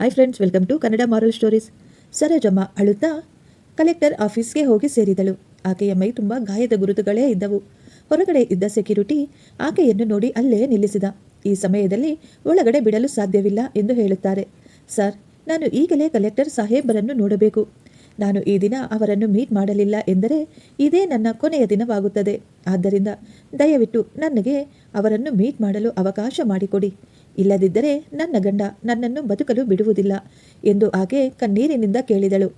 Hi friends welcome to Kannada moral stories Sarojamma ಅಳುತ್ತಾ collector ಆಫೀಸ್ಗೆ ಹೋಗಿ ಸೇರಿದಳು. ಆಕೆಯ ಮೈ ತುಂಬ ಗಾಯದ ಗುರುತುಗಳೇ ಇದ್ದವು. ಹೊರಗಡೆ ಇದ್ದ ಸೆಕ್ಯೂರಿಟಿ ಆಕೆಯನ್ನು ನೋಡಿ ಅಲ್ಲೇ ನಿಲ್ಲಿಸಿದ. ಈ ಸಮಯದಲ್ಲಿ ಒಳಗಡೆ ಬಿಡಲು ಸಾಧ್ಯವಿಲ್ಲ ಎಂದು ಹೇಳುತ್ತಾರೆ. ಸರ್, ನಾನು ಈಗಲೇ ಕಲೆಕ್ಟರ್ ಸಾಹೇಬರನ್ನು ನೋಡಬೇಕು. ನಾನು ಈ ದಿನ ಅವರನ್ನು ಮೀಟ್ ಮಾಡಲಿಲ್ಲ ಎಂದರೆ ಇದೇ ನನ್ನ ಕೊನೆಯ ದಿನವಾಗುತ್ತದೆ. ಆದ್ದರಿಂದ ದಯವಿಟ್ಟು ನನಗೆ ಅವರನ್ನು ಮೀಟ್ ಮಾಡಲು ಅವಕಾಶ ಮಾಡಿಕೊಡಿ. ಇಲ್ಲದಿದ್ದರೆ ನನ್ನ ಗಂಡ ನನ್ನನ್ನು ಬದುಕಲು ಬಿಡುವುದಿಲ್ಲ ಎಂದು ಆಕೆ ಕಣ್ಣೀರಿನಿಂದ ಕೇಳಿದಳು.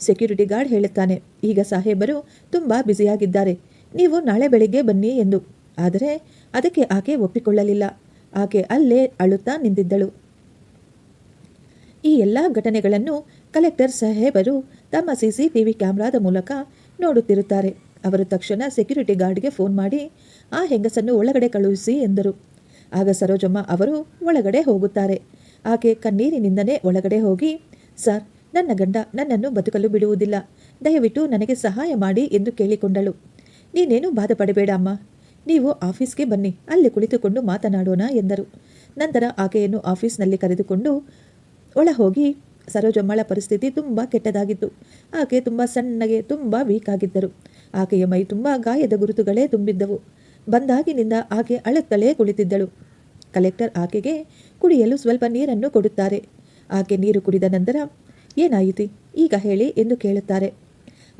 ಸೆಕ್ಯೂರಿಟಿ ಗಾರ್ಡ್ ಹೇಳುತ್ತಾನೆ, ಈಗ ಸಾಹೇಬರು ತುಂಬ ಬ್ಯುಸಿಯಾಗಿದ್ದಾರೆ, ನೀವು ನಾಳೆ ಬೆಳಿಗ್ಗೆ ಬನ್ನಿ ಎಂದು. ಆದರೆ ಅದಕ್ಕೆ ಆಕೆ ಒಪ್ಪಿಕೊಳ್ಳಲಿಲ್ಲ. ಆಕೆ ಅಲ್ಲೇ ಅಳುತ್ತಾ ನಿಂತಿದ್ದಳು. ಈ ಎಲ್ಲ ಘಟನೆಗಳನ್ನು ಕಲೆಕ್ಟರ್ ಸಾಹೇಬರು ತಮ್ಮ ಸಿಸಿಟಿವಿ ಕ್ಯಾಮ್ರಾದ ಮೂಲಕ ನೋಡುತ್ತಿರುತ್ತಾರೆ. ಅವರು ತಕ್ಷಣ ಸೆಕ್ಯೂರಿಟಿ ಗಾರ್ಡ್ಗೆ ಫೋನ್ ಮಾಡಿ, ಆ ಹೆಂಗಸನ್ನು ಒಳಗಡೆ ಕಳುಹಿಸಿ ಎಂದರು. ಆಗ ಸರೋಜಮ್ಮ ಅವರು ಒಳಗಡೆ ಹೋಗುತ್ತಾರೆ. ಆಕೆ ಕಣ್ಣೀರಿನಿಂದನೇ ಒಳಗಡೆ ಹೋಗಿ, ಸರ್, ನನ್ನ ಗಂಡ ನನ್ನನ್ನು ಬದುಕಲು ಬಿಡುವುದಿಲ್ಲ. ದಯವಿಟ್ಟು ನನಗೆ ಸಹಾಯ ಮಾಡಿ ಎಂದು ಕೇಳಿಕೊಂಡಳು. ನೀನೇನು ಬಾಧೆ ಪಡಬೇಡ ಅಮ್ಮ. ನೀವು ಆಫೀಸ್ಗೆ ಬನ್ನಿ, ಅಲ್ಲಿ ಕುಳಿತುಕೊಂಡು ಮಾತನಾಡೋಣ ಎಂದರು. ನಂತರ ಆಕೆಯನ್ನು ಆಫೀಸ್ನಲ್ಲಿ ಕರೆದುಕೊಂಡು ಒಳ ಹೋಗಿ ಸರೋಜಮ್ಮಳ ಪರಿಸ್ಥಿತಿ ತುಂಬ ಕೆಟ್ಟದಾಗಿತ್ತು. ಆಕೆ ತುಂಬ ಸಣ್ಣಗೆ, ತುಂಬ ವೀಕ್ ಆಗಿದ್ದರು. ಆಕೆಯ ಮೈ ತುಂಬ ಗಾಯದ ಗುರುತುಗಳೇ ತುಂಬಿದ್ದವು. ಬಂದಾಗಿನಿಂದ ಆಕೆ ಅಳುತ್ತಲೇ ಕುಳಿತಿದ್ದಳು. ಕಲೆಕ್ಟರ್ ಆಕೆಗೆ ಕುಡಿಯಲು ಸ್ವಲ್ಪ ನೀರನ್ನು ಕೊಡುತ್ತಾರೆ. ಆಕೆ ನೀರು ಕುಡಿದ ನಂತರ, ಏನಾಯಿತು, ಈಗ ಹೇಳಿ ಎಂದು ಕೇಳುತ್ತಾರೆ.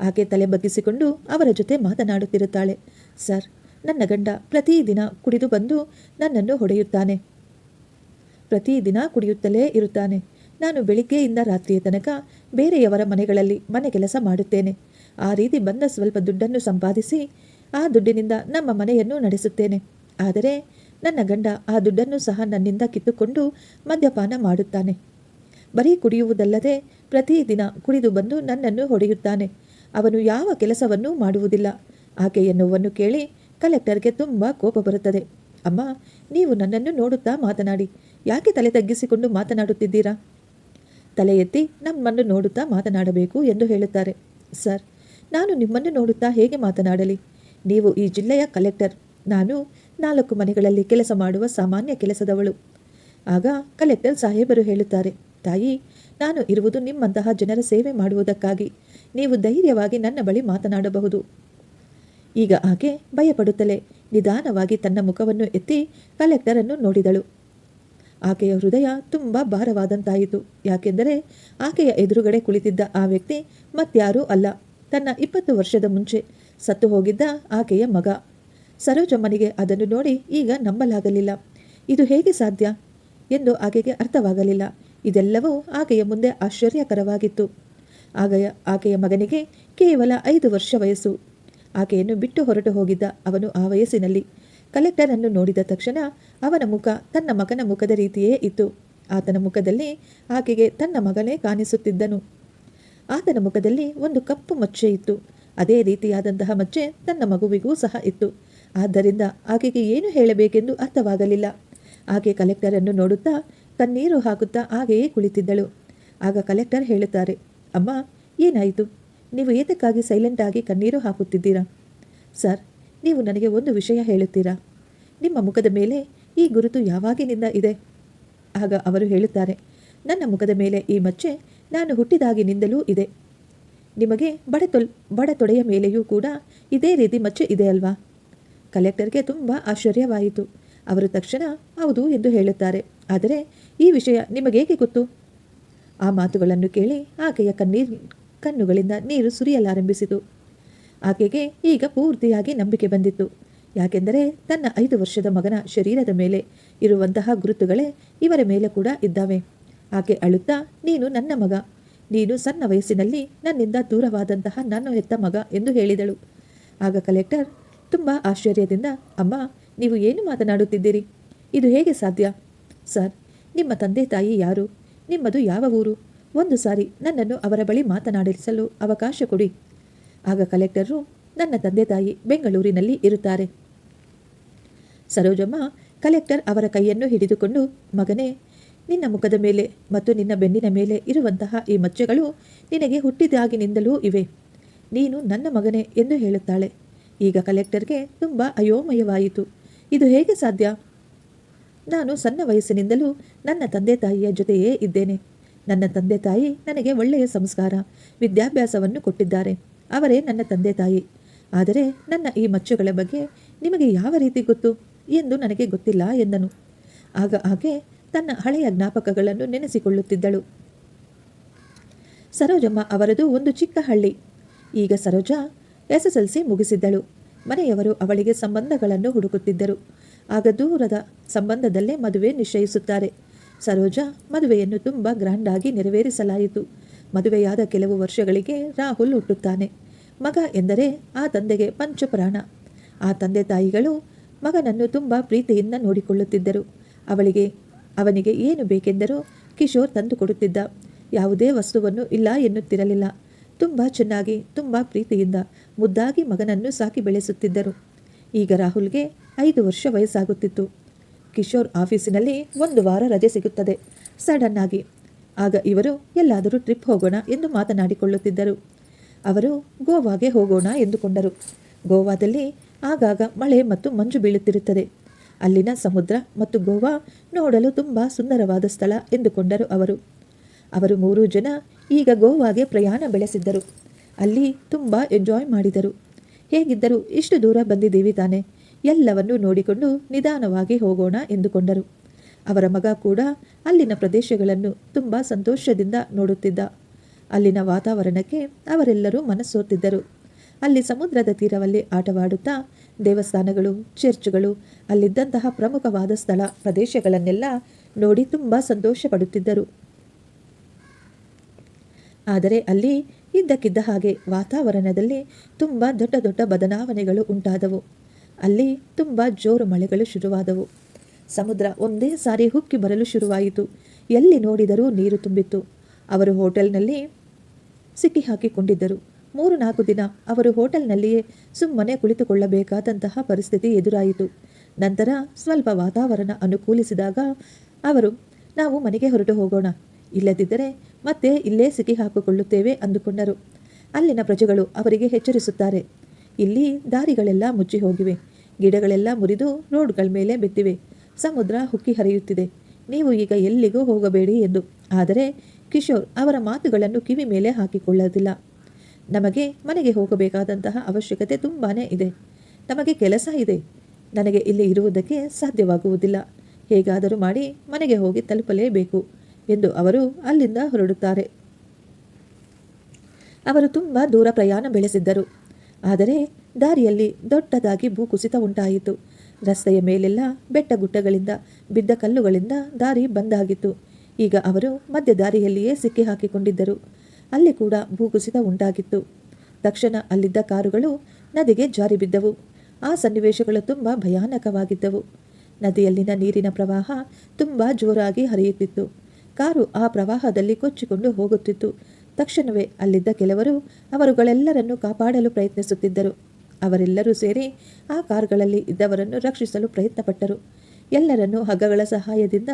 ಆಕೆ ತಲೆ ಬಗ್ಗಿಸಿಕೊಂಡು ಅವರ ಜೊತೆ ಮಾತನಾಡುತ್ತಿರುತ್ತಾಳೆ. ಸರ್, ನನ್ನ ಗಂಡ ಪ್ರತಿದಿನ ಕುಡಿದು ಬಂದು ನನ್ನನ್ನು ಹೊಡೆಯುತ್ತಾನೆ. ಪ್ರತಿದಿನ ಕುಡಿಯುತ್ತಲೇ ಇರುತ್ತಾನೆ. ನಾನು ಬೆಳಿಗ್ಗೆಯಿಂದ ರಾತ್ರಿಯ ತನಕ ಬೇರೆಯವರ ಮನೆಗಳಲ್ಲಿ ಮನೆ ಕೆಲಸ ಮಾಡುತ್ತೇನೆ. ಆ ರೀತಿ ಬಂದ ಸ್ವಲ್ಪ ದುಡ್ಡನ್ನು ಸಂಪಾದಿಸಿ ಆ ದುಡ್ಡಿನಿಂದ ನಮ್ಮ ಮನೆಯನ್ನು ನಡೆಸುತ್ತೇನೆ. ಆದರೆ ನನ್ನ ಗಂಡ ಆ ದುಡ್ಡನ್ನು ಸಹ ನನ್ನಿಂದ ಕಿತ್ತುಕೊಂಡು ಮದ್ಯಪಾನ ಮಾಡುತ್ತಾನೆ. ಬರೀ ಕುಡಿಯುವುದಲ್ಲದೆ ಪ್ರತಿದಿನ ಕುಡಿದು ಬಂದು ನನ್ನನ್ನು ಹೊಡೆಯುತ್ತಾನೆ. ಅವನು ಯಾವ ಕೆಲಸವನ್ನೂ ಮಾಡುವುದಿಲ್ಲ. ಆಕೆಯ ನೋವನ್ನು ಕೇಳಿ ಕಲೆಕ್ಟರ್ಗೆ ತುಂಬ ಕೋಪ ಬರುತ್ತದೆ. ಅಮ್ಮ, ನೀವು ನನ್ನನ್ನು ನೋಡುತ್ತಾ ಮಾತನಾಡಿ. ಯಾಕೆ ತಲೆ ತಗ್ಗಿಸಿಕೊಂಡು ಮಾತನಾಡುತ್ತಿದ್ದೀರಾ? ತಲೆ ಎತ್ತಿ ನಮ್ಮನ್ನು ನೋಡುತ್ತಾ ಮಾತನಾಡಬೇಕು ಎಂದು ಹೇಳುತ್ತಾರೆ. ಸರ್, ನಾನು ನಿಮ್ಮನ್ನು ನೋಡುತ್ತಾ ಹೇಗೆ ಮಾತನಾಡಲಿ? ನೀವು ಈ ಜಿಲ್ಲೆಯ ಕಲೆಕ್ಟರ್. ನಾನು ನಾಲ್ಕು ಮನೆಗಳಲ್ಲಿ ಕೆಲಸ ಮಾಡುವ ಸಾಮಾನ್ಯ ಕೆಲಸದವಳು. ಆಗ ಕಲೆಕ್ಟರ್ ಸಾಹೇಬರು ಹೇಳುತ್ತಾರೆ, ತಾಯಿ, ನಾನು ಇರುವುದು ನಿಮ್ಮಂತಹ ಜನರ ಸೇವೆ ಮಾಡುವುದಕ್ಕಾಗಿ. ನೀವು ಧೈರ್ಯವಾಗಿ ನನ್ನ ಬಳಿ ಮಾತನಾಡಬಹುದು. ಈಗ ಆಕೆ ಭಯಪಡುತ್ತಲೇ ನಿಧಾನವಾಗಿ ತನ್ನ ಮುಖವನ್ನು ಎತ್ತಿ ಕಲೆಕ್ಟರನ್ನು ನೋಡಿದಳು. ಆಕೆಯ ಹೃದಯ ತುಂಬ ಭಾರವಾದಂತಾಯಿತು. ಯಾಕೆಂದರೆ ಆಕೆಯ ಎದುರುಗಡೆ ಕುಳಿತಿದ್ದ ಆ ವ್ಯಕ್ತಿ ಮತ್ಯಾರೂ ಅಲ್ಲ. ತನ್ನ ಇಪ್ಪತ್ತು ವರ್ಷದ ಮುಂಚೆ ಸತ್ತು ಹೋಗಿದ್ದ ಆಕೆಯ ಮಗ. ಸರೋಜಮ್ಮನಿಗೆ ಅದನ್ನು ನೋಡಿ ಈಗ ನಂಬಲಾಗಲಿಲ್ಲ. ಇದು ಹೇಗೆ ಸಾಧ್ಯ? ಎಂದು ಆಕೆಗೆ ಅರ್ಥವಾಗಲಿಲ್ಲ. ಇದೆಲ್ಲವೂ ಆಕೆಯ ಮುಂದೆ ಆಶ್ಚರ್ಯಕರವಾಗಿತ್ತು. ಆಗೆಯ ಆಕೆಯ ಮಗನಿಗೆ ಕೇವಲ ಐದು ವರ್ಷ ವಯಸ್ಸು. ಆಕೆಯನ್ನು ಬಿಟ್ಟು ಹೊರಟು ಹೋಗಿದ್ದ ಅವನು ಆ ವಯಸ್ಸಿನಲ್ಲಿ. ಕಲೆಕ್ಟರನ್ನು ನೋಡಿದ ತಕ್ಷಣ ಅವನ ಮುಖ ತನ್ನ ಮಗನ ಮುಖದ ರೀತಿಯೇ ಇತ್ತು. ಆತನ ಮುಖದಲ್ಲಿ ಆಕೆಗೆ ತನ್ನ ಮಗನೇ ಕಾಣಿಸುತ್ತಿದ್ದನು. ಆತನ ಮುಖದಲ್ಲಿ ಒಂದು ಕಪ್ಪು ಮಚ್ಚೆ ಇತ್ತು. ಅದೇ ರೀತಿಯಾದಂತಹ ಮಚ್ಚೆ ತನ್ನ ಮಗುವಿಗೂ ಸಹ ಇತ್ತು. ಆದ್ದರಿಂದ ಆಕೆಗೆ ಏನು ಹೇಳಬೇಕೆಂದು ಅರ್ಥವಾಗಲಿಲ್ಲ. ಆಕೆ ಕಲೆಕ್ಟರನ್ನು ನೋಡುತ್ತಾ ಕಣ್ಣೀರು ಹಾಕುತ್ತಾ ಹಾಗೆಯೇ ಕುಳಿತಿದ್ದಳು. ಆಗ ಕಲೆಕ್ಟರ್ ಹೇಳುತ್ತಾರೆ, ಅಮ್ಮ, ಏನಾಯಿತು? ನೀವು ಏತಕ್ಕಾಗಿ ಸೈಲೆಂಟ್ ಆಗಿ ಕಣ್ಣೀರು ಹಾಕುತ್ತಿದ್ದೀರಾ? ಸರ್, ನೀವು ನನಗೆ ಒಂದು ವಿಷಯ ಹೇಳುತ್ತೀರಾ? ನಿಮ್ಮ ಮುಖದ ಮೇಲೆ ಈ ಗುರುತು ಯಾವಾಗಿನಿಂದ ಇದೆ? ಆಗ ಅವರು ಹೇಳುತ್ತಾರೆ, ನನ್ನ ಮುಖದ ಮೇಲೆ ಈ ಮಚ್ಚೆ ನಾನು ಹುಟ್ಟಿದಾಗಿನಿಂದಲೂ ಇದೆ. ನಿಮಗೆ ಬಡತೊಲ್ ಬಡತೊಡೆಯ ಮೇಲೆಯೂ ಕೂಡ ಇದೇ ರೀತಿ ಮಚ್ಚು ಇದೆ ಅಲ್ವಾ? ಕಲೆಕ್ಟರ್ಗೆ ತುಂಬ ಆಶ್ಚರ್ಯವಾಯಿತು. ಅವರು ತಕ್ಷಣ, ಹೌದು ಎಂದು ಹೇಳುತ್ತಾರೆ. ಆದರೆ ಈ ವಿಷಯ ನಿಮಗೇಕೆ ಗೊತ್ತು? ಆ ಮಾತುಗಳನ್ನು ಕೇಳಿ ಆಕೆಯ ಕಣ್ಣೀರ್, ಕಣ್ಣುಗಳಿಂದ ನೀರು ಸುರಿಯಲಾರಂಭಿಸಿತು. ಆಕೆಗೆ ಈಗ ಪೂರ್ತಿಯಾಗಿ ನಂಬಿಕೆ ಬಂದಿತ್ತು. ಯಾಕೆಂದರೆ ತನ್ನ ಐದು ವರ್ಷದ ಮಗನ ಶರೀರದ ಮೇಲೆ ಇರುವಂತಹ ಗುರುತುಗಳೇ ಇವರ ಮೇಲೆ ಕೂಡ ಇದ್ದಾವೆ. ಆಕೆ ಅಳುತ್ತಾ, ನೀನು ನನ್ನ ಮಗ. ನೀನು ಸಣ್ಣ ವಯಸ್ಸಿನಲ್ಲಿ ನನ್ನಿಂದ ದೂರವಾದಂತಹ ನನ್ನ ಹೆತ್ತ ಮಗ ಎಂದು ಹೇಳಿದಳು. ಆಗ ಕಲೆಕ್ಟರ್ ತುಂಬ ಆಶ್ಚರ್ಯದಿಂದ, ಅಮ್ಮ, ನೀವು ಏನು ಮಾತನಾಡುತ್ತಿದ್ದೀರಿ? ಇದು ಹೇಗೆ ಸಾಧ್ಯ? ಸರ್, ನಿಮ್ಮ ತಂದೆ ತಾಯಿ ಯಾರು? ನಿಮ್ಮದು ಯಾವ ಊರು? ಒಂದು ಸಾರಿ ನನ್ನನ್ನು ಅವರ ಬಳಿ ಮಾತನಾಡಿಸಲು ಅವಕಾಶ ಕೊಡಿ. ಆಗ ಕಲೆಕ್ಟರು ನನ್ನ ತಂದೆ ತಾಯಿ ಬೆಂಗಳೂರಿನಲ್ಲಿ ಇರುತ್ತಾರೆ. ಸರೋಜಮ್ಮ ಕಲೆಕ್ಟರ್ ಅವರ ಕೈಯನ್ನು ಹಿಡಿದುಕೊಂಡು, ಮಗನೇ ನಿನ್ನ ಮುಖದ ಮೇಲೆ ಮತ್ತು ನಿನ್ನ ಬೆನ್ನಿನ ಮೇಲೆ ಇರುವಂತಹ ಈ ಮಚ್ಚೆಗಳು ನಿನಗೆ ಹುಟ್ಟಿದಾಗಿನಿಂದಲೂ ಇವೆ. ನೀನು ನನ್ನ ಮಗನೇ ಎಂದು ಹೇಳುತ್ತಾಳೆ. ಈಗ ಕಲೆಕ್ಟರ್ಗೆ ತುಂಬ ಅಯೋಮಯವಾಯಿತು. ಇದು ಹೇಗೆ ಸಾಧ್ಯ? ನಾನು ಸಣ್ಣ ವಯಸ್ಸಿನಿಂದಲೂ ನನ್ನ ತಂದೆ ತಾಯಿಯ ಜೊತೆಯೇ ಇದ್ದೇನೆ. ನನ್ನ ತಂದೆ ತಾಯಿ ನನಗೆ ಒಳ್ಳೆಯ ಸಂಸ್ಕಾರ, ವಿದ್ಯಾಭ್ಯಾಸವನ್ನು ಕೊಟ್ಟಿದ್ದಾರೆ. ಅವರೇ ನನ್ನ ತಂದೆ ತಾಯಿ. ಆದರೆ ನನ್ನ ಈ ಮಚ್ಚುಗಳ ಬಗ್ಗೆ ನಿಮಗೆ ಯಾವ ರೀತಿ ಗೊತ್ತು? ಎಂದು ನನಗೆ ಗೊತ್ತಿಲ್ಲ ಎಂದನು. ಆಗ ಆಕೆ ತನ್ನ ಹಳೆಯ ಜ್ಞಾಪಕಗಳನ್ನು ನೆನೆಸಿಕೊಳ್ಳುತ್ತಿದ್ದಳು. ಸರೋಜಮ್ಮ ಅವರದು ಒಂದು ಚಿಕ್ಕ ಹಳ್ಳಿ. ಈಗ ಸರೋಜಾ ಎಸ್ ಎಸ್ ಎಲ್ ಮುಗಿಸಿದ್ದಳು. ಮನೆಯವರು ಅವಳಿಗೆ ಸಂಬಂಧಗಳನ್ನು ಹುಡುಕುತ್ತಿದ್ದರು. ಆಗ ದೂರದ ಸಂಬಂಧದಲ್ಲೇ ಮದುವೆ ನಿಶ್ಚಯಿಸುತ್ತಾರೆ. ಸರೋಜಾ ಮದುವೆಯನ್ನು ತುಂಬ ಗ್ರ್ಯಾಂಡ್ ಆಗಿ ನೆರವೇರಿಸಲಾಯಿತು. ಮದುವೆಯಾದ ಕೆಲವು ವರ್ಷಗಳಿಗೆ ರಾಹುಲ್ ಹುಟ್ಟುತ್ತಾನೆ. ಮಗ ಎಂದರೆ ಆ ತಂದೆಗೆ ಪಂಚಪ್ರಾಣ. ಆ ತಂದೆ ತಾಯಿಗಳು ಮಗನನ್ನು ತುಂಬ ಪ್ರೀತಿಯಿಂದ ನೋಡಿಕೊಳ್ಳುತ್ತಿದ್ದರು. ಅವಳಿಗೆ ಅವನಿಗೆ ಏನು ಬೇಕೆಂದರೂ ಕಿಶೋರ್ ತಂದು ಕೊಡುತ್ತಿದ್ದ. ಯಾವುದೇ ವಸ್ತುವನ್ನು ಇಲ್ಲ ಎನ್ನುತ್ತಿರಲಿಲ್ಲ. ತುಂಬ ಚೆನ್ನಾಗಿ, ತುಂಬ ಪ್ರೀತಿಯಿಂದ ಮುದ್ದಾಗಿ ಮಗನನ್ನು ಸಾಕಿ ಬೆಳೆಸುತ್ತಿದ್ದರು. ಈಗ ರಾಹುಲ್ಗೆ ಐದು ವರ್ಷ ವಯಸ್ಸಾಗುತ್ತಿತ್ತು. ಕಿಶೋರ್ ಆಫೀಸಿನಲ್ಲಿ ಒಂದು ವಾರ ರಜೆ ಸಿಗುತ್ತದೆ. ಸಡನ್ ಆಗಿ. ಆಗ ಇವರು ಎಲ್ಲಾದರೂ ಟ್ರಿಪ್ ಹೋಗೋಣ ಎಂದು ಮಾತನಾಡಿಕೊಳ್ಳುತ್ತಿದ್ದರು. ಅವರು ಗೋವಾಗೆ ಹೋಗೋಣ ಎಂದುಕೊಂಡರು. ಗೋವಾದಲ್ಲಿ ಆಗಾಗ ಮಳೆ ಮತ್ತು ಮಂಜು ಬೀಳುತ್ತಿರುತ್ತದೆ. ಅಲ್ಲಿನ ಸಮುದ್ರ ಮತ್ತು ಗೋವಾ ನೋಡಲು ತುಂಬ ಸುಂದರವಾದ ಸ್ಥಳ ಎಂದುಕೊಂಡರು ಅವರು. ಅವರು ಮೂರು ಜನ ಈಗ ಗೋವಾಗೆ ಪ್ರಯಾಣ ಬೆಳೆಸಿದ್ದರು. ಅಲ್ಲಿ ತುಂಬ ಎಂಜಾಯ್ ಮಾಡಿದರು. ಹೇಗಿದ್ದರೂ ಇಷ್ಟು ದೂರ ಬಂದಿದ್ದೀವಿ ತಾನೆ. ಎಲ್ಲವನ್ನೂ ನೋಡಿಕೊಂಡು ನಿಧಾನವಾಗಿ ಹೋಗೋಣ ಎಂದುಕೊಂಡರು. ಅವರ ಮಗ ಕೂಡ ಅಲ್ಲಿನ ಪ್ರದೇಶಗಳನ್ನು ತುಂಬ ಸಂತೋಷದಿಂದ ನೋಡುತ್ತಿದ್ದ. ಅಲ್ಲಿನ ವಾತಾವರಣಕ್ಕೆ ಅವರೆಲ್ಲರೂ ಮನಸ್ಸೋತಿದ್ದರು. ಅಲ್ಲಿ ಸಮುದ್ರದ ತೀರವಲ್ಲಿ ಆಟವಾಡುತ್ತಾ ದೇವಸ್ಥಾನಗಳು, ಚರ್ಚ್ಗಳು, ಅಲ್ಲಿದ್ದಂತಹ ಪ್ರಮುಖವಾದ ಸ್ಥಳ ಪ್ರದೇಶಗಳನ್ನೆಲ್ಲ ನೋಡಿ ತುಂಬ ಸಂತೋಷ ಪಡುತ್ತಿದ್ದರು ಆದರೆ ಅಲ್ಲಿ ಇದ್ದಕ್ಕಿದ್ದ ಹಾಗೆ ವಾತಾವರಣದಲ್ಲಿ ತುಂಬ ದೊಡ್ಡ ದೊಡ್ಡ ಬದಲಾವಣೆಗಳು ಉಂಟಾದವು. ಅಲ್ಲಿ ತುಂಬ ಜೋರು ಮಳೆಗಳು ಶುರುವಾದವು. ಸಮುದ್ರ ಒಂದೇ ಸಾರಿ ಹುಕ್ಕಿ ಬರಲು ಶುರುವಾಯಿತು. ಎಲ್ಲಿ ನೋಡಿದರೂ ನೀರು ತುಂಬಿತ್ತು. ಅವರು ಹೋಟೆಲ್ನಲ್ಲಿ ಸಿಕ್ಕಿ ಹಾಕಿಕೊಂಡಿದ್ದರು. ಮೂರು ನಾಲ್ಕು ದಿನ ಅವರು ಹೋಟೆಲ್ನಲ್ಲಿಯೇ ಸುಮ್ಮನೆ ಕುಳಿತುಕೊಳ್ಳಬೇಕಾದಂತಹ ಪರಿಸ್ಥಿತಿ ಎದುರಾಯಿತು. ನಂತರ ಸ್ವಲ್ಪ ವಾತಾವರಣ ಅನುಕೂಲಿಸಿದಾಗ ಅವರು, ನಾವು ಮನೆಗೆ ಹೊರಟು ಹೋಗೋಣ. ಇಲ್ಲದಿದ್ದರೆ ಮತ್ತೆ ಇಲ್ಲೇ ಸಿಕ್ಕಿ ಹಾಕಿಕೊಳ್ಳುತ್ತೇವೆ ಅಂದುಕೊಂಡರು. ಅಲ್ಲಿನ ಪ್ರಜೆಗಳು ಅವರಿಗೆ ಎಚ್ಚರಿಸುತ್ತಾರೆ. ಇಲ್ಲಿ ದಾರಿಗಳೆಲ್ಲ ಮುಚ್ಚಿ ಹೋಗಿವೆ. ಗಿಡಗಳೆಲ್ಲ ಮುರಿದು ರೋಡ್ಗಳ ಮೇಲೆ ಬಿದ್ದಿವೆ. ಸಮುದ್ರ ಹುಕ್ಕಿ ಹರಿಯುತ್ತಿದೆ. ನೀವು ಈಗ ಎಲ್ಲಿಗೂ ಹೋಗಬೇಡಿ ಎಂದು. ಆದರೆ ಕಿಶೋರ್ ಅವರ ಮಾತುಗಳನ್ನು ಕಿವಿ ಮೇಲೆ ಹಾಕಿಕೊಳ್ಳೋದಿಲ್ಲ. ನಮಗೆ ಮನೆಗೆ ಹೋಗಬೇಕಾದಂತಹ ಅವಶ್ಯಕತೆ ತುಂಬಾ ಇದೆ. ನಮಗೆ ಕೆಲಸ ಇದೆ. ನನಗೆ ಇಲ್ಲಿ ಇರುವುದಕ್ಕೆ ಸಾಧ್ಯವಾಗುವುದಿಲ್ಲ. ಹೇಗಾದರೂ ಮಾಡಿ ಮನೆಗೆ ಹೋಗಿ ತಲುಪಲೇಬೇಕು ಎಂದು ಅವರು ಅಲ್ಲಿಂದ ಹೊರಡುತ್ತಾರೆ. ಅವರು ತುಂಬ ದೂರ ಪ್ರಯಾಣ ಬೆಳೆಸಿದ್ದರು. ಆದರೆ ದಾರಿಯಲ್ಲಿ ದೊಡ್ಡದಾಗಿ ಭೂಕುಸಿತ ಉಂಟಾಯಿತು. ರಸ್ತೆಯ ಮೇಲೆಲ್ಲ ಬೆಟ್ಟ ಗುಡ್ಡಗಳಿಂದ ಬಿದ್ದ ಕಲ್ಲುಗಳಿಂದ ದಾರಿ ಬಂದಾಗಿತ್ತು. ಈಗ ಅವರು ಮಧ್ಯ ದಾರಿಯಲ್ಲಿಯೇ ಸಿಕ್ಕಿ ಹಾಕಿಕೊಂಡಿದ್ದರು ಅಲ್ಲಿ ಕೂಡ ಭೂಕುಸಿತ ಉಂಟಾಗಿತ್ತು. ತಕ್ಷಣ ಅಲ್ಲಿದ್ದ ಕಾರುಗಳು ನದಿಗೆ ಜಾರಿ ಬಿದ್ದವು. ಆ ಸನ್ನಿವೇಶಗಳು ತುಂಬ ಭಯಾನಕವಾಗಿದ್ದವು. ನದಿಯಲ್ಲಿನ ನೀರಿನ ಪ್ರವಾಹ ತುಂಬ ಜೋರಾಗಿ ಹರಿಯುತ್ತಿತ್ತು. ಕಾರು ಆ ಪ್ರವಾಹದಲ್ಲಿ ಕೊಚ್ಚಿಕೊಂಡು ಹೋಗುತ್ತಿತ್ತು. ತಕ್ಷಣವೇ ಅಲ್ಲಿದ್ದ ಕೆಲವರು ಅವರುಗಳೆಲ್ಲರನ್ನು ಕಾಪಾಡಲು ಪ್ರಯತ್ನಿಸುತ್ತಿದ್ದರು. ಅವರೆಲ್ಲರೂ ಸೇರಿ ಆ ಕಾರುಗಳಲ್ಲಿ ಇದ್ದವರನ್ನು ರಕ್ಷಿಸಲು ಪ್ರಯತ್ನಪಟ್ಟರು. ಎಲ್ಲರನ್ನು ಹಗ್ಗಗಳ ಸಹಾಯದಿಂದ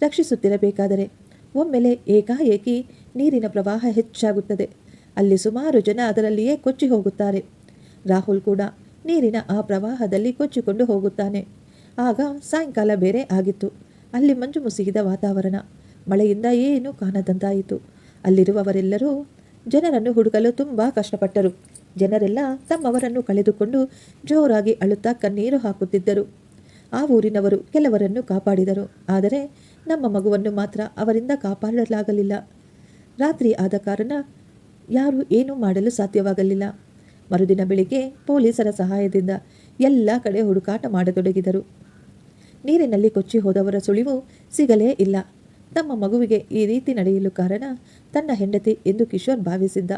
ರಕ್ಷಿಸುತ್ತಿರಬೇಕಾದರೆ ಒಮ್ಮೆಲೆ ಏಕಾಏಕಿ ನೀರಿನ ಪ್ರವಾಹ ಹೆಚ್ಚಾಗುತ್ತದೆ. ಅಲ್ಲಿ ಸುಮಾರು ಜನ ಅದರಲ್ಲಿಯೇ ಕೊಚ್ಚಿ ಹೋಗುತ್ತಾರೆ. ರಾಹುಲ್ ಕೂಡ ನೀರಿನ ಆ ಪ್ರವಾಹದಲ್ಲಿ ಕೊಚ್ಚಿಕೊಂಡು ಹೋಗುತ್ತಾನೆ. ಆಗ ಸಾಯಂಕಾಲ ಬೇರೆ ಆಗಿತ್ತು. ಅಲ್ಲಿ ಮಂಜು ಮುಸುಗಿದ ವಾತಾವರಣ. ಮಳೆಯಿಂದ ಏನೂ ಕಾಣದಂತಾಯಿತು. ಅಲ್ಲಿರುವವರೆಲ್ಲರೂ ಜನರನ್ನು ಹುಡುಕಲು ತುಂಬ ಕಷ್ಟಪಟ್ಟರು. ಜನರೆಲ್ಲ ತಮ್ಮವರನ್ನು ಕಳೆದುಕೊಂಡು ಜೋರಾಗಿ ಅಳುತ್ತಾ ಕಣ್ಣೀರು ಹಾಕುತ್ತಿದ್ದರು. ಆ ಊರಿನವರು ಕೆಲವರನ್ನು ಕಾಪಾಡಿದರು. ಆದರೆ ನಮ್ಮ ಮಗುವನ್ನು ಮಾತ್ರ ಅವರಿಂದ ಕಾಪಾಡಲಾಗಲಿಲ್ಲ. ರಾತ್ರಿ ಆದ ಕಾರಣ ಯಾರೂ ಏನೂ ಮಾಡಲು ಸಾಧ್ಯವಾಗಲಿಲ್ಲ. ಮರುದಿನ ಬೆಳಿಗ್ಗೆ ಪೊಲೀಸರ ಸಹಾಯದಿಂದ ಎಲ್ಲ ಕಡೆ ಹುಡುಕಾಟ ಮಾಡತೊಡಗಿದರು. ನೀರಿನಲ್ಲಿ ಕೊಚ್ಚಿ ಹೋದವರ ಸುಳಿವು ಸಿಗಲೇ ಇಲ್ಲ. ತಮ್ಮ ಮಗುವಿಗೆ ಈ ರೀತಿ ನಡೆಯಲು ಕಾರಣ ತನ್ನ ಹೆಂಡತಿ ಎಂದು ಕಿಶೋರ್ ಭಾವಿಸಿದ್ದ.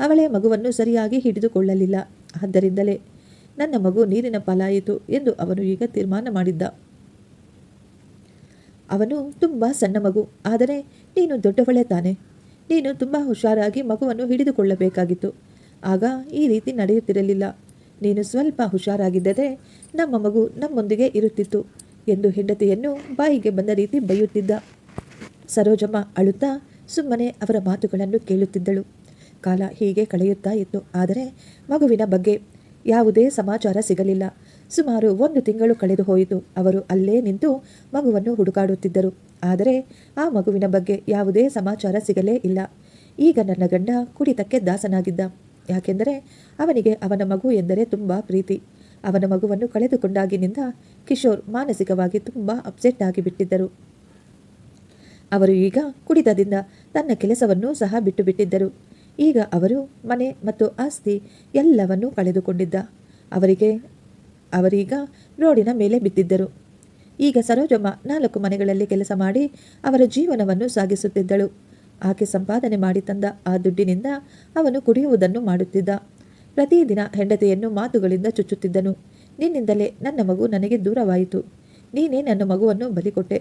ಅವಳೇ ಮಗುವನ್ನು ಸರಿಯಾಗಿ ಹಿಡಿದುಕೊಳ್ಳಲಿಲ್ಲ. ಆದ್ದರಿಂದಲೇ ನನ್ನ ಮಗು ನೀರಿನ ಪಾಲಾಯಿತು ಎಂದು ಅವನು ಈಗ ತೀರ್ಮಾನ ಮಾಡಿದ್ದ. ಅವನು ತುಂಬ ಸಣ್ಣ ಮಗು, ಆದರೆ ನೀನು ದೊಡ್ಡವಳೆ ತಾನೆ. ನೀನು ತುಂಬ ಹುಷಾರಾಗಿ ಮಗುವನ್ನು ಹಿಡಿದುಕೊಳ್ಳಬೇಕಾಗಿತ್ತು. ಆಗ ಈ ರೀತಿ ನಡೆಯುತ್ತಿರಲಿಲ್ಲ. ನೀನು ಸ್ವಲ್ಪ ಹುಷಾರಾಗಿದ್ದರೆ ನಮ್ಮ ಮಗು ನಮ್ಮೊಂದಿಗೆ ಇರುತ್ತಿತ್ತು ಎಂದು ಹೆಂಡತಿಯನ್ನು ಬಾಯಿಗೆ ಬಂದ ರೀತಿ ಬೈಯುತ್ತಿದ್ದ. ಸರೋಜಮ್ಮ ಅಳುತ್ತಾ ಸುಮ್ಮನೆ ಅವರ ಮಾತುಗಳನ್ನು ಕೇಳುತ್ತಿದ್ದಳು. ಕಾಲ ಹೀಗೆ ಕಳೆಯುತ್ತಾ ಇತ್ತು, ಆದರೆ ಮಗುವಿನ ಬಗ್ಗೆ ಯಾವುದೇ ಸಮಾಚಾರ ಸಿಗಲಿಲ್ಲ. ಸುಮಾರು ಒಂದು ತಿಂಗಳು ಕಳೆದು ಹೋಯಿತು. ಅವರು ಅಲ್ಲೇ ನಿಂತು ಮಗುವನ್ನು ಹುಡುಕಾಡುತ್ತಿದ್ದರು. ಆದರೆ ಆ ಮಗುವಿನ ಬಗ್ಗೆ ಯಾವುದೇ ಸಮಾಚಾರ ಸಿಗಲೇ ಇಲ್ಲ. ಈಗ ನನ್ನ ಗಂಡ ಕುಡಿತಕ್ಕೆ ದಾಸನಾಗಿದ್ದ. ಯಾಕೆಂದರೆ ಅವನಿಗೆ ಅವನ ಮಗು ಎಂದರೆ ತುಂಬ ಪ್ರೀತಿ. ಅವನ ಮಗುವನ್ನು ಕಳೆದುಕೊಂಡಾಗಿನಿಂದ ಕಿಶೋರ್ ಮಾನಸಿಕವಾಗಿ ತುಂಬ ಅಪ್ಸೆಟ್ ಆಗಿಬಿಟ್ಟಿದ್ದರು. ಅವರು ಈಗ ಕುಡಿತದಿಂದ ತನ್ನ ಕೆಲಸವನ್ನೂ ಸಹ ಬಿಟ್ಟು ಬಿಟ್ಟಿದ್ದರು ಈಗ ಅವರು ಮನೆ ಮತ್ತು ಆಸ್ತಿ ಎಲ್ಲವನ್ನೂ ಕಳೆದುಕೊಂಡಿದ್ದ. ಅವರಿಗೆ ಅವರೀಗ ರೋಡಿನ ಮೇಲೆ ಬಿದ್ದಿದ್ದರು. ಈಗ ಸರೋಜಮ್ಮ ನಾಲ್ಕು ಮನೆಗಳಲ್ಲಿ ಕೆಲಸ ಮಾಡಿ ಅವರ ಜೀವನವನ್ನು ಸಾಗಿಸುತ್ತಿದ್ದಳು. ಆಕೆ ಸಂಪಾದನೆ ಮಾಡಿ ತಂದ ಆ ದುಡ್ಡಿನಿಂದ ಅವನು ಕುಡಿಯುವುದನ್ನು ಮಾಡುತ್ತಿದ್ದ. ಪ್ರತಿದಿನ ಹೆಂಡತಿಯನ್ನು ಮಾತುಗಳಿಂದ ಚುಚ್ಚುತ್ತಿದ್ದನು. ನಿನ್ನಿಂದಲೇ ನನ್ನ ಮಗು ನನಗೆ ದೂರವಾಯಿತು. ನೀನೇ ನನ್ನ ಮಗುವನ್ನು ಬಲಿಕೊಟ್ಟೆ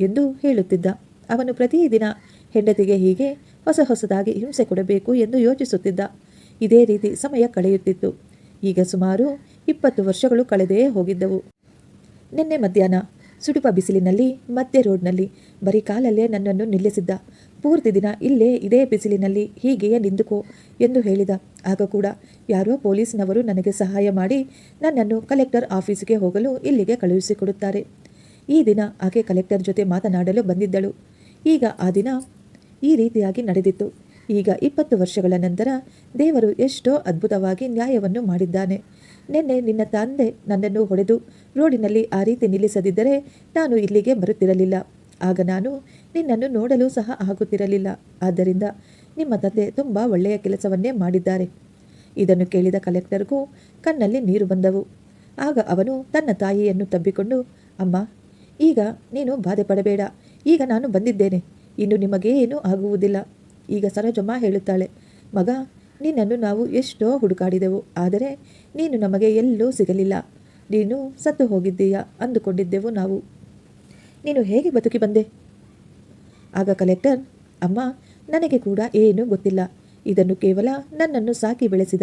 ಎಂದು ಹೇಳುತ್ತಿದ್ದ. ಅವನು ಪ್ರತಿದಿನ ಹೆಂಡತಿಗೆ ಹೀಗೆ ಹೊಸ ಹೊಸದಾಗಿ ಹಿಂಸೆ ಕೊಡಬೇಕು ಎಂದು ಯೋಚಿಸುತ್ತಿದ್ದ. ಇದೇ ರೀತಿ ಸಮಯ ಕಳೆಯುತ್ತಿತ್ತು. ಈಗ ಸುಮಾರು ಇಪ್ಪತ್ತು ವರ್ಷಗಳು ಕಳೆದೇ ಹೋಗಿದ್ದವು. ನಿನ್ನೆ ಮಧ್ಯಾಹ್ನ ಸುಡುಪ ಬಿಸಿಲಿನಲ್ಲಿ, ಮಧ್ಯ ರೋಡ್ನಲ್ಲಿ, ಬರೀ ಕಾಲಲ್ಲೇ ನನ್ನನ್ನು ನಿಲ್ಲಿಸಿದ್ದ. ಪೂರ್ತಿ ದಿನ ಇಲ್ಲೇ ಇದೇ ಬಿಸಿಲಿನಲ್ಲಿ ಹೀಗೆಯೇ ನಿಂತುಕೋ ಎಂದು ಹೇಳಿದ. ಆಗ ಕೂಡ ಯಾರೋ ಪೊಲೀಸ್ನವರು ನನಗೆ ಸಹಾಯ ಮಾಡಿ ನನ್ನನ್ನು ಕಲೆಕ್ಟರ್ ಆಫೀಸಿಗೆ ಹೋಗಲು ಇಲ್ಲಿಗೆ ಕಳುಹಿಸಿಕೊಡುತ್ತಾರೆ. ಈ ದಿನ ಆಕೆ ಕಲೆಕ್ಟರ್ ಜೊತೆ ಮಾತನಾಡಲು ಬಂದಿದ್ದಳು. ಈಗ ಆ ದಿನ ಈ ರೀತಿಯಾಗಿ ನಡೆದಿತ್ತು. ಈಗ ಇಪ್ಪತ್ತು ವರ್ಷಗಳ ನಂತರ ದೇವರು ಎಷ್ಟೋ ಅದ್ಭುತವಾಗಿ ನ್ಯಾಯವನ್ನು ಮಾಡಿದ್ದಾನೆ. ನಿನ್ನೆ ನಿನ್ನ ತಂದೆ ನನ್ನನ್ನು ಹೊಡೆದು ರೋಡಿನಲ್ಲಿ ಆ ರೀತಿ ನಿಲ್ಲಿಸದಿದ್ದರೆ ನಾನು ಇಲ್ಲಿಗೆ ಬರುತ್ತಿರಲಿಲ್ಲ. ಆಗ ನಾನು ನಿನ್ನನ್ನು ನೋಡಲು ಸಹ ಆಗುತ್ತಿರಲಿಲ್ಲ. ಆದ್ದರಿಂದ ನಿಮ್ಮ ತಂದೆ ತುಂಬ ಒಳ್ಳೆಯ ಕೆಲಸವನ್ನೇ ಮಾಡಿದ್ದಾರೆ. ಇದನ್ನು ಕೇಳಿದ ಕಲೆಕ್ಟರ್ಗೂ ಕಣ್ಣಲ್ಲಿ ನೀರು ಬಂದವು. ಆಗ ಅವನು ತನ್ನ ತಾಯಿಯನ್ನು ತಬ್ಬಿಕೊಂಡು, ಅಮ್ಮ, ಈಗ ನೀನು ಬಾಧೆ ಈಗ ನಾನು ಬಂದಿದ್ದೇನೆ. ಇನ್ನು ನಿಮಗೇನೂ ಆಗುವುದಿಲ್ಲ. ಈಗ ಸರೋಜಮ್ಮ ಹೇಳುತ್ತಾಳೆ, ಮಗ, ನಿನ್ನನ್ನು ನಾವು ಎಷ್ಟೋ ಹುಡುಕಾಡಿದೆವು, ಆದರೆ ನೀನು ನಮಗೆ ಎಲ್ಲೂ ಸಿಗಲಿಲ್ಲ. ನೀನು ಸತ್ತು ಹೋಗಿದ್ದೀಯಾ ಅಂದುಕೊಂಡಿದ್ದೆವು ನಾವು. ನೀನು ಹೇಗೆ ಬದುಕಿ ಬಂದೆ? ಆಗ ಕಲೆಕ್ಟರ್, ಅಮ್ಮ, ನನಗೆ ಕೂಡ ಏನೂ ಗೊತ್ತಿಲ್ಲ. ಇದನ್ನು ಕೇವಲ ನನ್ನನ್ನು ಸಾಕಿ ಬೆಳೆಸಿದ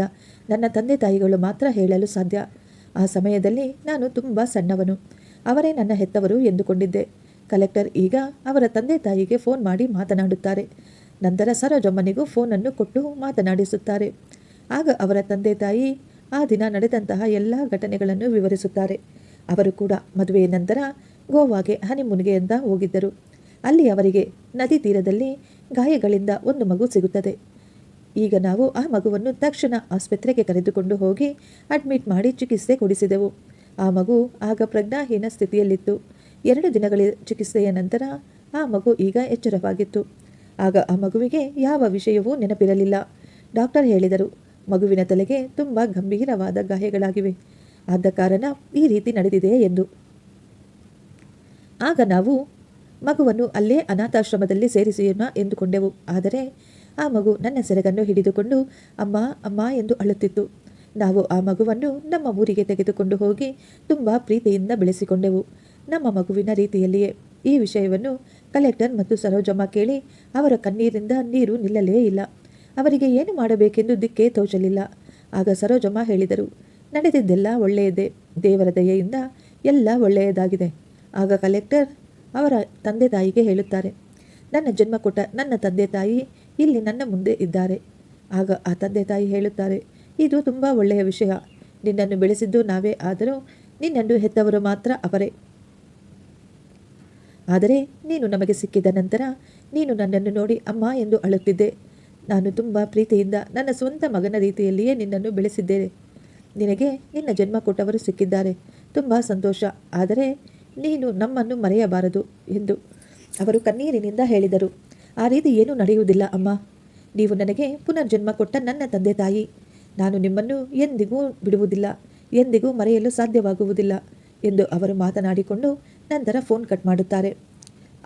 ನನ್ನ ತಂದೆ ತಾಯಿಗಳು ಮಾತ್ರ ಹೇಳಲು ಸಾಧ್ಯ. ಆ ಸಮಯದಲ್ಲಿ ನಾನು ತುಂಬ ಸಣ್ಣವನು. ಅವರೇ ನನ್ನ ಹೆತ್ತವರು ಎಂದುಕೊಂಡಿದ್ದೆ. ಕಲೆಕ್ಟರ್ ಈಗ ಅವರ ತಂದೆ ತಾಯಿಗೆ ಫೋನ್ ಮಾಡಿ ಮಾತನಾಡುತ್ತಾರೆ. ನಂತರ ಸರೋಜಮ್ಮನಿಗೂ ಫೋನನ್ನು ಕೊಟ್ಟು ಮಾತನಾಡಿಸುತ್ತಾರೆ. ಆಗ ಅವರ ತಂದೆ ತಾಯಿ ಆ ದಿನ ನಡೆದಂತಹ ಎಲ್ಲ ಘಟನೆಗಳನ್ನು ವಿವರಿಸುತ್ತಾರೆ. ಅವರು ಕೂಡ ಮದುವೆಯ ನಂತರ ಗೋವಾಗೆ ಹನಿಮುನಿಗೆ ಅಂತ ಹೋಗಿದ್ದರು. ಅಲ್ಲಿ ಅವರಿಗೆ ನದಿ ತೀರದಲ್ಲಿ ಗಾಯಗಳಿಂದ ಒಂದು ಮಗು ಸಿಗುತ್ತದೆ. ಈಗ ನಾವು ಆ ಮಗುವನ್ನು ತಕ್ಷಣ ಆಸ್ಪತ್ರೆಗೆ ಕರೆದುಕೊಂಡು ಹೋಗಿ ಅಡ್ಮಿಟ್ ಮಾಡಿ ಚಿಕಿತ್ಸೆ ಕೊಡಿಸಿದೆವು. ಆ ಮಗು ಆಗ ಪ್ರಜ್ಞಾಹೀನ ಸ್ಥಿತಿಯಲ್ಲಿತ್ತು. ಎರಡು ದಿನಗಳ ಚಿಕಿತ್ಸೆಯ ನಂತರ ಆ ಮಗು ಈಗ ಎಚ್ಚರವಾಗಿತ್ತು. ಆಗ ಆ ಮಗುವಿಗೆ ಯಾವ ವಿಷಯವೂ ನೆನಪಿರಲಿಲ್ಲ. ಡಾಕ್ಟರ್ ಹೇಳಿದರು, ಮಗುವಿನ ತಲೆಗೆ ತುಂಬ ಗಂಭೀರವಾದ ಗಾಯಗಳಾಗಿವೆ. ಆದ ಕಾರಣ ಈ ರೀತಿ ನಡೆದಿದೆ ಎಂದು. ಆಗ ನಾವು ಮಗುವನ್ನು ಅಲ್ಲೇ ಅನಾಥಾಶ್ರಮದಲ್ಲಿ ಸೇರಿಸೋಣ ಎಂದುಕೊಂಡೆವು. ಆದರೆ ಆ ಮಗು ನನ್ನ ಸೆರಗನ್ನು ಹಿಡಿದುಕೊಂಡು, ಅಮ್ಮ ಅಮ್ಮ ಎಂದು ಅಳುತ್ತಿತ್ತು. ನಾವು ಆ ಮಗುವನ್ನು ನಮ್ಮ ಊರಿಗೆ ತೆಗೆದುಕೊಂಡು ಹೋಗಿ ತುಂಬ ಪ್ರೀತಿಯಿಂದ ಬೆಳೆಸಿಕೊಂಡೆವು. ನಮ್ಮ ಮಗುವಿನ ರೀತಿಯಲ್ಲಿಯೇ ಈ ವಿಷಯವನ್ನು ಕಲೆಕ್ಟರ್ ಮತ್ತು ಸರೋಜಮ್ಮ ಕೇಳಿ, ಅವರ ಕಣ್ಣೀರಿಂದ ನೀರು ನಿಲ್ಲಲೇ ಇಲ್ಲ. ಅವರಿಗೆ ಏನು ಮಾಡಬೇಕೆಂದು ದಿಕ್ಕೇ ತೋಚಲಿಲ್ಲ. ಆಗ ಸರೋಜಮ್ಮ ಹೇಳಿದರು, ನಡೆದಿದ್ದೆಲ್ಲ ಒಳ್ಳೆಯದೇ, ದೇವರ ದಯೆಯಿಂದ ಎಲ್ಲ ಒಳ್ಳೆಯದಾಗಿದೆ. ಆಗ ಕಲೆಕ್ಟರ್ ಅವರ ತಂದೆ ತಾಯಿಗೆ ಹೇಳುತ್ತಾರೆ, ನನ್ನ ಜನ್ಮ ಕೊಟ್ಟ ನನ್ನ ತಂದೆ ತಾಯಿ ಇಲ್ಲಿ ನನ್ನ ಮುಂದೆ ಇದ್ದಾರೆ. ಆಗ ಆ ತಂದೆ ತಾಯಿ ಹೇಳುತ್ತಾರೆ, ಇದು ತುಂಬ ಒಳ್ಳೆಯ ವಿಷಯ. ನಿನ್ನನ್ನು ಬೆಳೆಸಿದ್ದು ನಾವೇ, ಆದರೂ ನಿನ್ನನ್ನು ಹೆತ್ತವರು ಮಾತ್ರ ಅವರೇ. ಆದರೆ ನೀನು ನಮಗೆ ಸಿಕ್ಕಿದ ನಂತರ ನೀನು ನನ್ನನ್ನು ನೋಡಿ ಅಮ್ಮ ಎಂದು ಅಳುತ್ತಿದ್ದೆ. ನಾನು ತುಂಬ ಪ್ರೀತಿಯಿಂದ ನನ್ನ ಸ್ವಂತ ಮಗನ ರೀತಿಯಲ್ಲಿಯೇ ನಿನ್ನನ್ನು ಬೆಳೆಸಿದ್ದೇನೆ. ನಿನಗೆ ನಿನ್ನ ಜನ್ಮ ಕೊಟ್ಟವರು ಸಿಕ್ಕಿದ್ದಾರೆ. ತುಂಬ ಸಂತೋಷ. ಆದರೆ ನೀನು ನಮ್ಮನ್ನು ಮರೆಯಬಾರದು ಎಂದು ಅವರು ಕಣ್ಣೀರಿನಿಂದ ಹೇಳಿದರು. ಆ ರೀತಿ ಏನೂ ನಡೆಯುವುದಿಲ್ಲ ಅಮ್ಮ. ನೀವು ನನಗೆ ಪುನರ್ಜನ್ಮ ಕೊಟ್ಟ ನನ್ನ ತಂದೆ ತಾಯಿ. ನಾನು ನಿಮ್ಮನ್ನು ಎಂದಿಗೂ ಬಿಡುವುದಿಲ್ಲ, ಎಂದಿಗೂ ಮರೆಯಲು ಸಾಧ್ಯವಾಗುವುದಿಲ್ಲ ಎಂದು ಅವರು ಮಾತನಾಡಿಕೊಂಡು ನಂತರ ಫೋನ್ ಕಟ್ ಮಾಡುತ್ತಾರೆ.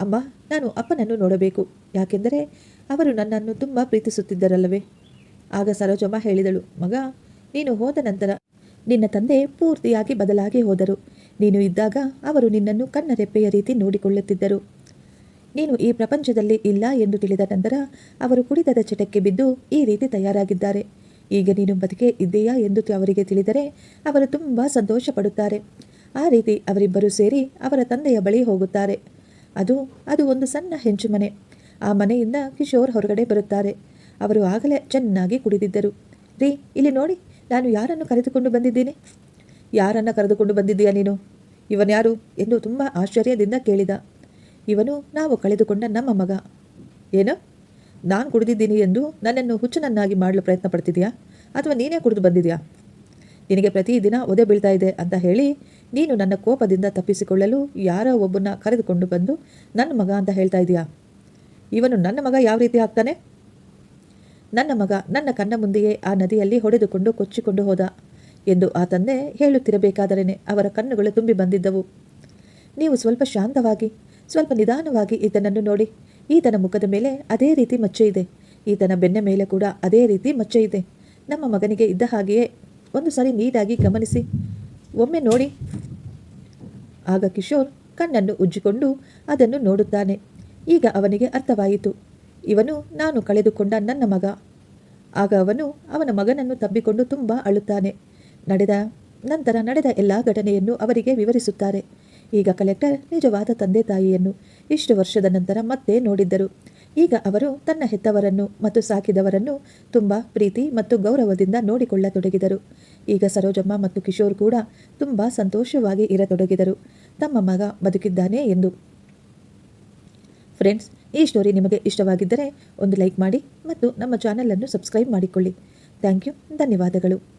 ಅಮ್ಮ, ನಾನು ಅಪ್ಪನನ್ನು ನೋಡಬೇಕು. ಯಾಕೆಂದರೆ ಅವರು ನನ್ನನ್ನು ತುಂಬ ಪ್ರೀತಿಸುತ್ತಿದ್ದರಲ್ಲವೇ? ಆಗ ಸರೋಜಮ್ಮ ಹೇಳಿದಳು, ಮಗ, ನೀನು ಹೋದ ನಂತರ ನಿನ್ನ ತಂದೆ ಪೂರ್ತಿಯಾಗಿ ಬದಲಾಗಿ ಹೋದರು. ನೀನು ಇದ್ದಾಗ ಅವರು ನಿನ್ನನ್ನು ಕಣ್ಣ ರೆಪ್ಪೆಯ ರೀತಿ ನೋಡಿಕೊಳ್ಳುತ್ತಿದ್ದರು. ನೀನು ಈ ಪ್ರಪಂಚದಲ್ಲಿ ಇಲ್ಲ ಎಂದು ತಿಳಿದ ನಂತರ ಅವರು ಕುಡಿತದ ಚಟಕ್ಕೆ ಬಿದ್ದು ಈ ರೀತಿ ತಯಾರಾಗಿದ್ದಾರೆ. ಈಗ ನೀನು ಬದುಕೆ ಇದ್ದೀಯಾ ಎಂದು ಅವರಿಗೆ ತಿಳಿದರೆ ಅವರು ತುಂಬ ಸಂತೋಷ ಪಡುತ್ತಾರೆ ಆ ರೀತಿ ಅವರಿಬ್ಬರು ಸೇರಿ ಅವರ ತಂದೆಯ ಬಳಿ ಹೋಗುತ್ತಾರೆ. ಅದು ಅದು ಒಂದು ಸಣ್ಣ ಹೆಂಚು ಮನೆ ಆ ಮನೆಯಿಂದ ಕಿಶೋರ್ ಹೊರಗಡೆ ಬರುತ್ತಾರೆ. ಅವರು ಆಗಲೇ ಚೆನ್ನಾಗಿ ಕುಡಿದಿದ್ದರು. ರೀ, ಇಲ್ಲಿ ನೋಡಿ, ನಾನು ಯಾರನ್ನು ಕರೆದುಕೊಂಡು ಬಂದಿದ್ದೀನಿ? ಯಾರನ್ನು ಕರೆದುಕೊಂಡು ಬಂದಿದ್ದೀಯಾ ನೀನು? ಇವನ್ಯಾರು ಎಂದು ತುಂಬ ಆಶ್ಚರ್ಯದಿಂದ ಕೇಳಿದ. ಇವನು, ನಾವು ಕಳೆದುಕೊಂಡ ನಮ್ಮ ಮಗ. ಏನು? ನಾನು ಕುಡಿದಿದ್ದೀನಿ ಎಂದು ನನ್ನನ್ನು ಹುಚ್ಚನನ್ನಾಗಿ ಮಾಡಲು ಪ್ರಯತ್ನ ಪಡ್ತಿದೆಯಾ ಅಥವಾ ನೀನೇ ಕುಡಿದು ಬಂದಿದ್ಯಾ? ನಿನಗೆ ಪ್ರತಿದಿನ ಒದೆ ಬೀಳ್ತಾ ಇದೆ ಅಂತ ಹೇಳಿ ನೀನು ನನ್ನ ಕೋಪದಿಂದ ತಪ್ಪಿಸಿಕೊಳ್ಳಲು ಯಾರೋ ಒಬ್ಬನ ಕರೆದುಕೊಂಡು ಬಂದು ನನ್ನ ಮಗ ಅಂತ ಹೇಳ್ತಾ ಇದೀಯಾ? ಇವನು ನನ್ನ ಮಗ ಯಾವ ರೀತಿ ಆಗ್ತಾನೆ? ನನ್ನ ಮಗ ನನ್ನ ಕಣ್ಣ ಮುಂದೆಯೇ ಆ ನದಿಯಲ್ಲಿ ಹೊಡೆದುಕೊಂಡು ಕೊಚ್ಚಿಕೊಂಡು ಹೋದ ಎಂದು ಆ ತಂದೆ ಹೇಳುತ್ತಿರಬೇಕಾದರೇನೆ ಅವರ ಕಣ್ಣುಗಳು ತುಂಬಿ ಬಂದಿದ್ದವು. ನೀವು ಸ್ವಲ್ಪ ಶಾಂತವಾಗಿ, ಸ್ವಲ್ಪ ನಿಧಾನವಾಗಿ ಈತನನ್ನು ನೋಡಿ. ಈತನ ಮುಖದ ಮೇಲೆ ಅದೇ ರೀತಿ ಮಚ್ಚೆ ಇದೆ. ಈತನ ಬೆನ್ನ ಮೇಲೆ ಕೂಡ ಅದೇ ರೀತಿ ಮಚ್ಚೆ ಇದೆ. ನಮ್ಮ ಮಗನಿಗೆ ಇದ್ದ ಹಾಗೆಯೇ ಒಂದು ಸಾರಿ ನೀಟಾಗಿ ಗಮನಿಸಿ. ಒಮ್ಮೆ ನೋಡಿ. ಆಗ ಕಿಶೋರ್ ಕಣ್ಣನ್ನು ಉಜ್ಜಿಕೊಂಡು ಅದನ್ನು ನೋಡುತ್ತಾನೆ. ಈಗ ಅವನಿಗೆ ಅರ್ಥವಾಯಿತು. ಇವನು ನಾನು ಕಳೆದುಕೊಂಡ ನನ್ನ ಮಗ. ಆಗ ಅವನು ಅವನ ಮಗನನ್ನು ತಬ್ಬಿಕೊಂಡು ತುಂಬ ಅಳುತ್ತಾನೆ. ನಡೆದ ನಂತರ ನಡೆದ ಎಲ್ಲ ಘಟನೆಯನ್ನು ಅವರಿಗೆ ವಿವರಿಸುತ್ತಾರೆ. ಈಗ ಕಲೆಕ್ಟರ್, ನಿಜವಾದ ತಂದೆ ತಾಯಿಯನ್ನು ಇಷ್ಟು ವರ್ಷದ ನಂತರ ಮತ್ತೆ ನೋಡಿದ್ದರು. ಈಗ ಅವರು ತನ್ನ ಹೆತ್ತವರನ್ನು ಮತ್ತು ಸಾಕಿದವರನ್ನು ತುಂಬ ಪ್ರೀತಿ ಮತ್ತು ಗೌರವದಿಂದ ನೋಡಿಕೊಳ್ಳತೊಡಗಿದರು. ಈಗ ಸರೋಜಮ್ಮ ಮತ್ತು ಕಿಶೋರ್ ಕೂಡ ತುಂಬ ಸಂತೋಷವಾಗಿ ಇರತೊಡಗಿದರು. ತಮ್ಮ ಮಗ ಬದುಕಿದ್ದಾನೆ ಎಂದು. ಫ್ರೆಂಡ್ಸ್ ಈ ಸ್ಟೋರಿ ನಿಮಗೆ ಇಷ್ಟವಾಗಿದ್ದರೆ ಒಂದು ಲೈಕ್ ಮಾಡಿ ಮತ್ತು ನಮ್ಮ ಚಾನಲನ್ನು ಸಬ್ಸ್ಕ್ರೈಬ್ ಮಾಡಿಕೊಳ್ಳಿ. ಥ್ಯಾಂಕ್ ಯು ಧನ್ಯವಾದಗಳು.